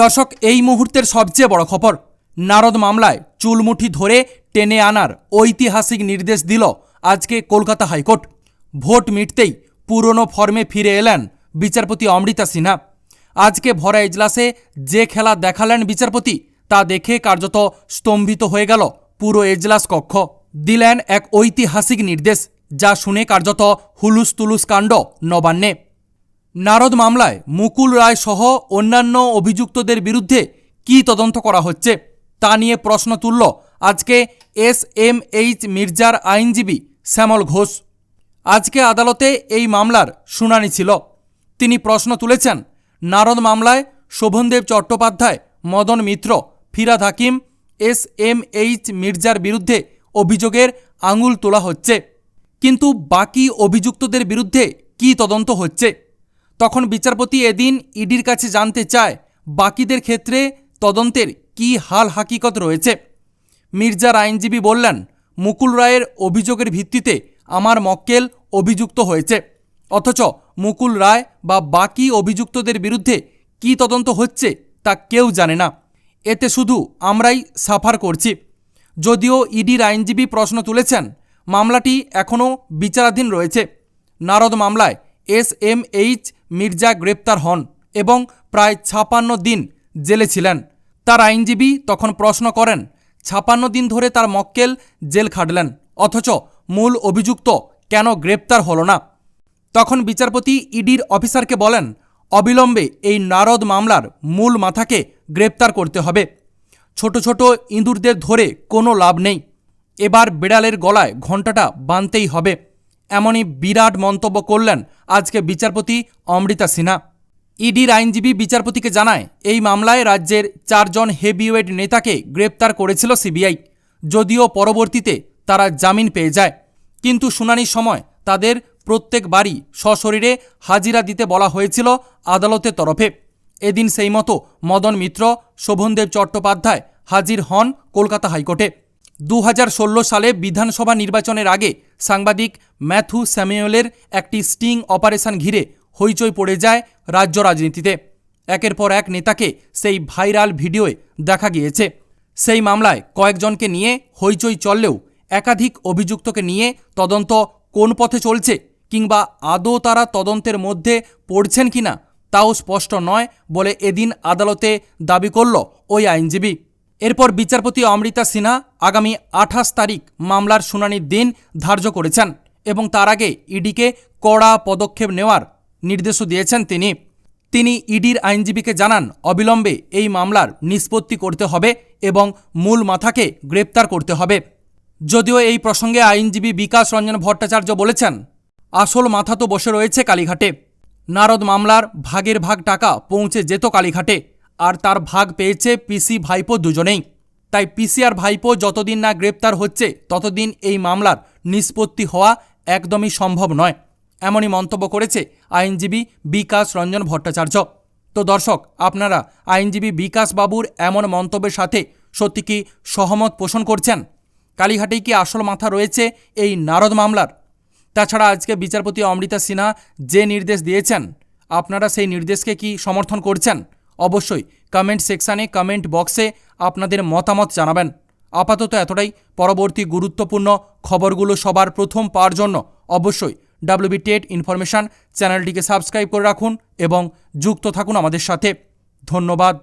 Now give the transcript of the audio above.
দর্শক, এই মুহূর্তের সবচেয়ে বড় খবর, নারদ মামলায় চুলমুঠি ধরে টেনে আনার ঐতিহাসিক নির্দেশ দিল আজকে কলকাতা হাইকোর্ট। ভোট মিটতেই পুরনো ফর্মে ফিরে এলেন বিচারপতি অমৃতা সিনহা। আজকে ভরা এজলাসে যে খেলা দেখালেন বিচারপতি, তা দেখে কার্যত স্তম্ভিত হয়ে গেল পুরো এজলাস কক্ষ। দিলেন এক ঐতিহাসিক নির্দেশ, যা শুনে কার্যত হুলুস তুলুস কাণ্ড নবান্নে। নারদ মামলায় মুকুল রায় সহ অন্যান্য অভিযুক্তদের বিরুদ্ধে কী তদন্ত করা হচ্ছে, তা নিয়ে প্রশ্ন তুলল আজকে এস এম এইচ মির্জার আইনজীবী শ্যামল ঘোষ। আজকে আদালতে এই মামলার শুনানি ছিল। তিনি প্রশ্ন তুলেছেন, নারদ মামলায় Sovandeb Chattopadhyay, Madan Mitra, Firhad Hakim, S M H মির্জার বিরুদ্ধে অভিযোগের আঙুল তোলা হচ্ছে। কিন্তু বাকি অভিযুক্তদের বিরুদ্ধে কী তদন্ত হচ্ছে? তখন বিচারপতি এদিন ইডির কাছে জানতে চায় বাকিদের ক্ষেত্রে তদন্তের কী হাল হাকিকত রয়েছে। মির্জার আইনজীবী বললেন, মুকুল রায়ের অভিযোগের ভিত্তিতে আমার মক্কেল অভিযুক্ত হয়েছে। অথচ মুকুল রায় বা বাকি অভিযুক্তদের বিরুদ্ধে কী তদন্ত হচ্ছে তা কেউ জানে না। এতে শুধু আমরাই সাফার করছি। যদিও ইডির আইনজীবী প্রশ্ন তুলেছেন, মামলাটি এখনও বিচারাধীন রয়েছে। নারদ মামলায় এস এম এইচ মির্জা গ্রেপ্তার হন এবং প্রায় ছাপান্ন দিন জেলে ছিলেন। তার আইনজীবী তখন প্রশ্ন করেন, ছাপান্ন দিন ধরে তার মক্কেল জেল খাটলেন, অথচ মূল অভিযুক্ত কেন গ্রেপ্তার হল না? তখন বিচারপতি ইডির অফিসারকে বলেন, অবিলম্বে এই নারদ মামলার মূল মাথাকে গ্রেপ্তার করতে হবে। ছোট ছোট ইঁদুরদের ধরে কোনো লাভ নেই। এবার বিড়ালের গলায় ঘণ্টাটা বাঁধতেই হবে। এমনই বিরাট মন্তব্য করলেন আজকে বিচারপতি অমৃতা সিনহা। ইডির আইনজীবী বিচারপতিকে জানায়, এই মামলায় রাজ্যের চারজন হেভিওয়েট নেতাকে গ্রেপ্তার করেছিল সিবিআই, যদিও পরবর্তীতে তারা জামিন পেয়ে যায়। কিন্তু শুনানির সময় তাদের প্রত্যেকবারই সশরীরে হাজিরা দিতে বলা হয়েছিল আদালতের তরফে। এদিন সেই মতো মদন মিত্র, শোভনদেব চট্টোপাধ্যায় হাজির হন কলকাতা হাইকোর্টে। দু হাজার ষোলো সালে বিধানসভা নির্বাচনের আগে সাংবাদিক ম্যাথু স্যামুয়েলের একটি স্টিং অপারেশন ঘিরে হইচই পড়ে যায় রাজ্য রাজনীতিতে। একের পর এক নেতাকে সেই ভাইরাল ভিডিওয়ে দেখা গিয়েছে। সেই মামলায় কয়েকজনকে নিয়ে হইচই চললেও একাধিক অভিযুক্তকে নিয়ে তদন্ত কোন পথে চলছে কিংবা আদৌ তারা তদন্তের মধ্যে পড়ছেন কিনা তাও স্পষ্ট নয় বলে এদিন আদালতে দাবি করল ওই আইনজীবী। এরপর বিচারপতি অমৃতা সিনহা আগামী আঠাশ তারিখ মামলার শুনানির দিন ধার্য করেছেন এবং তার আগে ইডিকে কড়া পদক্ষেপ নেওয়ার নির্দেশও দিয়েছেন তিনি। তিনি ইডির আইনজীবীকে জানান, অবিলম্বে এই মামলার নিষ্পত্তি করতে হবে এবং মূল মাথাকে গ্রেপ্তার করতে হবে। যদিও এই প্রসঙ্গে আইনজীবী বিকাশ রঞ্জন ভট্টাচার্য বলেছেন, আসল মাথা তো বসে রয়েছে কালীঘাটে। নারদ মামলার ভাগের ভাগ টাকা পৌঁছে যেত কালীঘাটে। আর তার ভাগ পেয়েছে পিসি ভাইপো দুজনেই। তাই পিসি আর ভাইপো যতদিন না গ্রেপ্তার হচ্ছে, ততদিন এই মামলার নিষ্পত্তি হওয়া একদমই সম্ভব নয়, এমনই মন্তব্য করেছে আইনজীবী বিকাশ রঞ্জন ভট্টাচার্য। তো দর্শক, আপনারা আইনজীবী বিকাশ বাবুর এমন মন্তব্যের সাথে সত্যি কি সহমত পোষণ করছেন? কালীঘাটেই কি আসল মাথা রয়েছে এই নারদ মামলার? তাছাড়া আজকে বিচারপতি অমৃতা সিনহা যে নির্দেশ দিয়েছেন, আপনারা সেই নির্দেশকে কি সমর্থন করছেন? অবশ্যই কমেন্ট সেকশানে কমেন্ট বক্সে আপনাদের মতামত জানাবেন। আপাতত এতটাই। পরবর্তী গুরুত্বপূর্ণ খবরগুলো সবার প্রথম পাওয়ার জন্য অবশ্যই ডাব্লিউবি টেট ইনফরমেশান চ্যানেলটিকে সাবস্ক্রাইব করে রাখুন এবং যুক্ত থাকুন আমাদের সাথে। ধন্যবাদ।